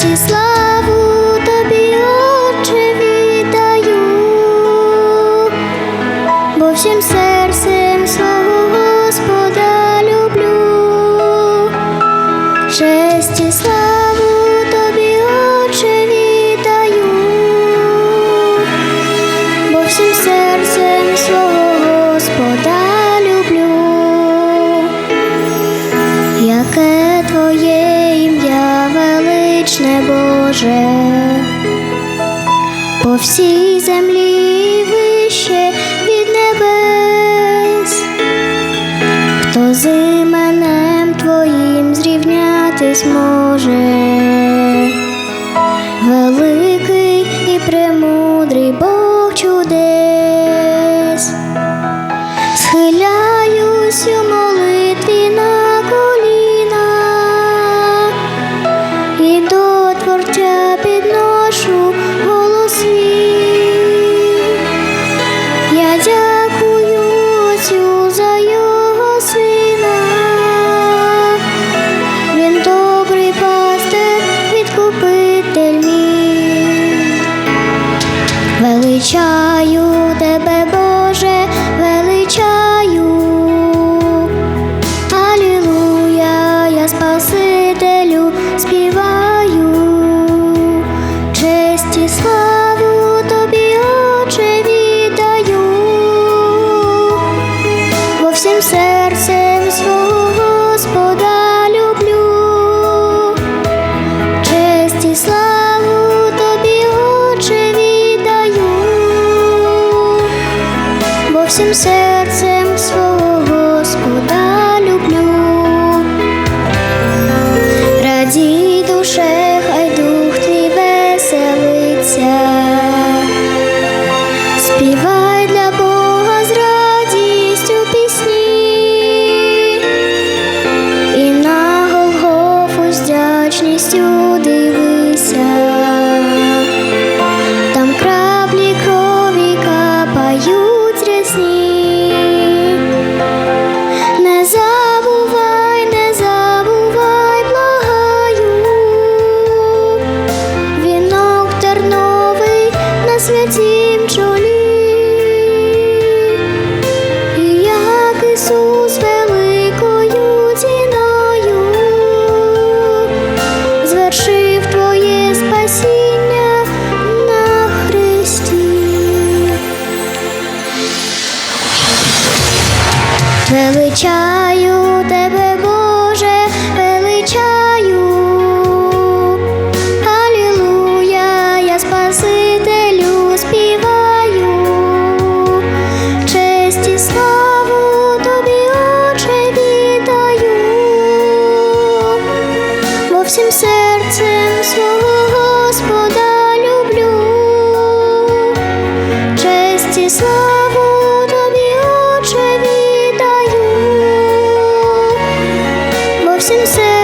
честі славу тобі, Отче, бо всім серцем славу Господа люблю, честі славу. Боже, по всій землі вище від небес, хто з іменем Твоїм зрівнятись може, великий і премудрий Бог чудес, схиля. серце величаю тебе, Боже, величаю, Алілуя, я Спасителю співаю, честь і славу тобі, Отче, вітаю, бо всім серцем свого Господа люблю, честь і славу. sincere